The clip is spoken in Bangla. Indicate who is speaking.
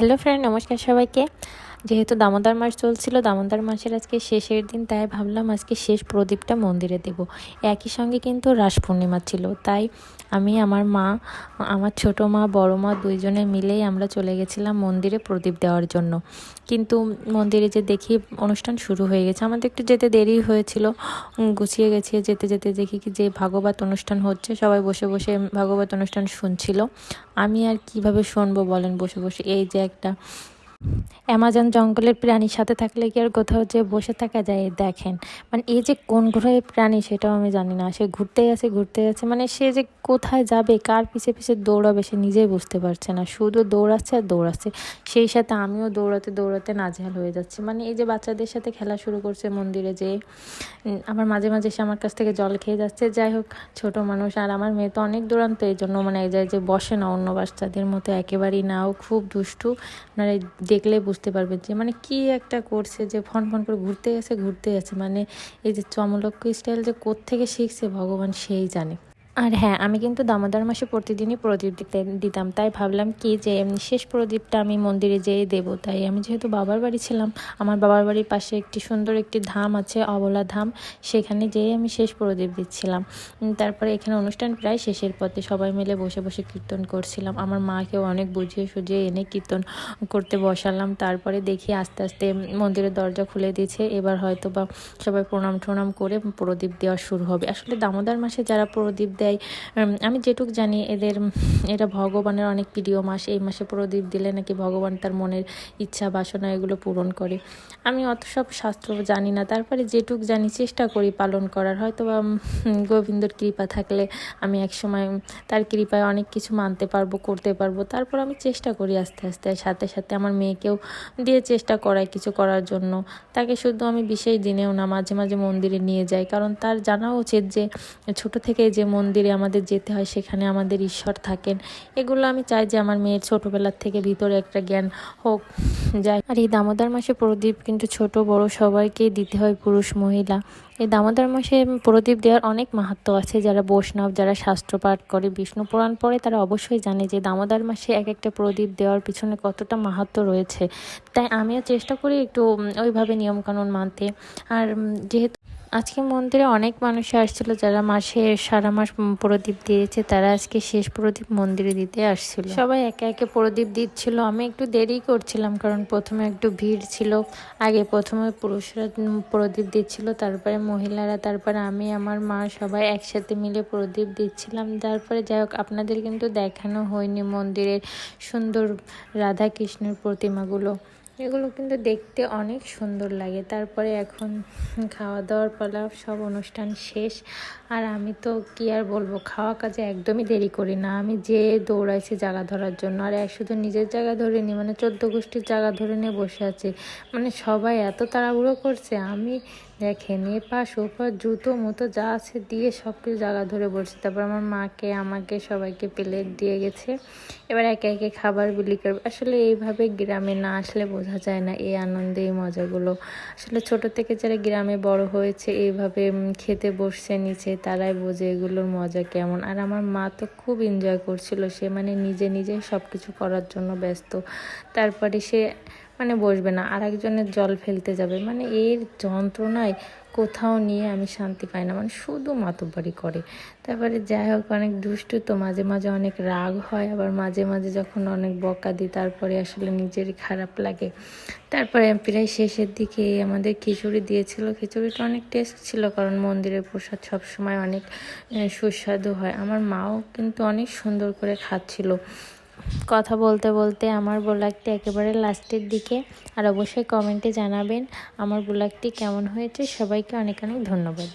Speaker 1: হ্যালো ফ্রেন্ড নমস্কার সবাইকে। যেহেতু দামোদর মাস চলছিল, দামোদর মাসের আজকে শেষের দিন, তাই ভাবলাম আজকে শেষ প্রদীপটা মন্দিরে দেব। একই সঙ্গে কিন্তু রাস পূর্ণিমা ছিল, তাই আমি, আমার মা, আমার ছোট মা, বড় মা দুইজনে মিলেই আমরা চলে গেছিলাম মন্দিরে প্রদীপ দেওয়ার জন্য। কিন্তু মন্দিরে যে দেখি অনুষ্ঠান শুরু হয়ে গেছে, আমাদের একটু যেতে দেরি হয়েছিল গুছিয়ে গেছে, যেতে যেতে দেখি কি যে ভাগবত অনুষ্ঠান হচ্ছে, সবাই বসে বসে ভাগবত অনুষ্ঠান শুনছিল। আমি আর কীভাবে শুনব বলেন বসে বসে? এই যে একটা অ্যামাজন জঙ্গলের প্রাণীর সাথে থাকলে কি আর কোথাও যে বসে থাকা যায়, দেখেন। মানে এই যে কোন গ্রহের প্রাণী সেটাও আমি জানি না। সে ঘুরতে গেছে ঘুরতে গেছে মানে সে যে কোথায় যাবে, কার পিছে পিছে দৌড়াবে সে নিজেই বুঝতে পারছে না। শুধু দৌড়াচ্ছে আর দৌড়াচ্ছে। সেই সাথে আমিও দৌড়াতে দৌড়াতে নাজেহাল হয়ে যাচ্ছি। মানে এই যে বাচ্চাদের সাথে খেলা শুরু করছে মন্দিরে যে আমার মাঝে মাঝে সে আমার কাছ থেকে জল খেয়ে যাচ্ছে। যাই হোক, ছোট মানুষ আর আমার মেয়ে তো অনেক দূরান্ত, এই জন্য মানে এই যে বসে না অন্য বাচ্চাদের মতো, একেবারেই না ও খুব দুষ্টু। আপনারা দেখলে বুঝতে পারবেন যে মানে কি একটা করছে যে, ফন ফন করে ঘুরতে গেছে ঘুরতে গেছে। মানে এই যে চমলক্ষ স্টাইল যে কোত্থেকে শিখছে, ভগবান সেই জানে। আর হ্যাঁ আমি কিন্তু দামোদর মাসে প্রতিদিনই প্রদীপ দিতে, দিতাম। তাই ভাবলাম কি যে শেষ প্রদীপটা আমি মন্দিরে যেয়ে দেবো। তাই আমি যেহেতু বাবার বাড়ি ছিলাম, আমার বাবার বাড়ির পাশে একটি সুন্দর একটি ধাম আছে, অবলা ধাম। সেখানে যেয়ে আমি শেষ প্রদীপ দিচ্ছিলাম। তারপরে এখানে অনুষ্ঠান প্রায় শেষের পথে সবাই মিলে বসে বসে কীর্তন করছিলাম। আমার মাকেও অনেক বুঝিয়ে সুঝিয়ে এনে কীর্তন করতে বসালাম। তারপরে দেখি আস্তে আস্তে মন্দিরের দরজা খুলে দিয়েছে। এবার হয়তো বা সবাই প্রণাম টনাম করে প্রদীপ দেওয়া শুরু হবে। আসলে দামোদর মাসে যারা প্রদীপ দেয় উম, আমি যেটুক জানি এদের এটা ভগবানের অনেক প্রিয় মাস। এই মাসে প্রদীপ দিলে নাকি ভগবান তার মনের ইচ্ছা বাসনা এগুলো পূরণ করে। আমি অত সব শাস্ত্র জানি না। তারপরে যেটুক জানি চেষ্টা করি পালন করার। হয়তো বা গোবিন্দর কৃপা থাকলে আমি একসময় তার কৃপায় অনেক কিছু মানতে পারব করতে পারব। তারপর আমি চেষ্টা করি আস্তে আস্তে। সাথে সাথে আমার মেয়েকেও দিয়ে চেষ্টা করাই কিছু করার জন্য। তাকে শুধু আমি বিশেষ দিনেও না মাঝে মাঝে মন্দিরে নিয়ে যাই। কারণ তার জানা উচিত যে ছোট থেকে যে মন্দিরে আমাদের যেতে হয়, সেখানে আমাদের ঈশ্বর থাকেন। এগুলো আমি চাই যে আমার মেয়ের ছোটোবেলার থেকে ভিতরে একটা জ্ঞান হোক। যায় আর এই দামোদর মাসে প্রদীপ কিন্তু ছোট, বড় সবাইকেই দিতে হয়, পুরুষ, মহিলা। এই দামোদর মাসে প্রদীপ দেওয়ার অনেক মাহাত্ম্য আছে। যারা বৈষ্ণব, যারা শাস্ত্র পাঠ করে, বিষ্ণু পুরাণ পড়ে, তারা অবশ্যই জানে যে দামোদর মাসে এক একটা প্রদীপ দেওয়ার পিছনে কতটা মাহাত্ম্য রয়েছে। তাই আমিও চেষ্টা করি একটু ওইভাবে নিয়মকানুন মানতে। আর যেহেতু আজকে মন্দিরে অনেক মানুষ আসছিল যারা মাসে সারা মাস প্রদীপ দিয়েছে, তারা আজকে শেষ প্রদীপ মন্দিরে দিতে আসছিল। সবাই একে একে প্রদীপ দিচ্ছিল। আমি একটু দেরি করছিলাম কারণ প্রথমে একটু ভিড় ছিল। আগে প্রথমে পুরুষরা প্রদীপ দিচ্ছিল, তারপরে মহিলারা, তারপরে আমি, আমার মা সবাই একসাথে মিলে প্রদীপ দিচ্ছিলাম। তারপরে যাই হোক, আপনাদের কিন্তু দেখানো হয়নি মন্দিরের সুন্দর রাধা কৃষ্ণের প্রতিমাগুলো। এগুলো কিন্তু দেখতে অনেক সুন্দর লাগে। তারপরে এখন খাওয়া দাওয়ার পালা সব অনুষ্ঠান শেষ। আর আমি তো কি আর বলব, খাওয়া কাজে একদমই দেরি করি না। আমি যে দৌড়াইছি জায়গা ধরার জন্য। আর এক শুধু নিজের জায়গা ধরে নি মানে চোদ্দ গোষ্ঠীর জায়গা ধরে নিয়ে বসে আছে। মানে সবাই এত তাড়াহুড়ো করছে। আমি দেখেন, এ পাশ, জুতো, মতো যা আছে দিয়ে সব কিছু জায়গা ধরে বসছে। তারপর আমার মাকে, আমাকে সবাইকে প্লেট দিয়ে গেছে। এবার একে একে খাবার বিলি করবে। আসলে এইভাবে গ্রামে না আসলে বোঝা যায় না এই আনন্দে, এই মজাগুলো। আসলে ছোট থেকে যারা গ্রামে বড় হয়েছে, এইভাবে খেতে বসছে নিচে, তারাই বোঝে এগুলোর মজা কেমন। আর আমার মা তো খুব এনজয় করছিল, সে মানে নিজে নিজে সব কিছু করার জন্য ব্যস্ত। তারপরে সে মানে বসবে না আর একজনের জল ফেলতে যাবে। মানে এর যন্ত্রণায় কোথাও নিয়ে আমি শান্তি পাই না। মানে শুধু মাতব্বারি করে। তারপরে যাই হোক, অনেক দুষ্টু তো মাঝে মাঝে অনেক রাগ হয়। আবার মাঝে মাঝে যখন অনেক বকা দিই, তারপরে আসলে নিজেরই খারাপ লাগে। তারপরে প্রায় শেষের দিকে আমাদের খিচুড়ি দিয়েছিল। খিচুড়িটা অনেক টেস্ট ছিল, কারণ মন্দিরের প্রসাদ সবসময় অনেক সুস্বাদু হয়। আমার মাও কিন্তু অনেক সুন্দর করে খাচ্ছিল। কথা বলতে বলতে আমার ব্লগটি একেবারে লাস্টের দিকে, আর অবশ্যই কমেন্টে জানাবেন আমার ব্লগটি কেমন হয়েছে। সবাইকে অনেক অনেক ধন্যবাদ।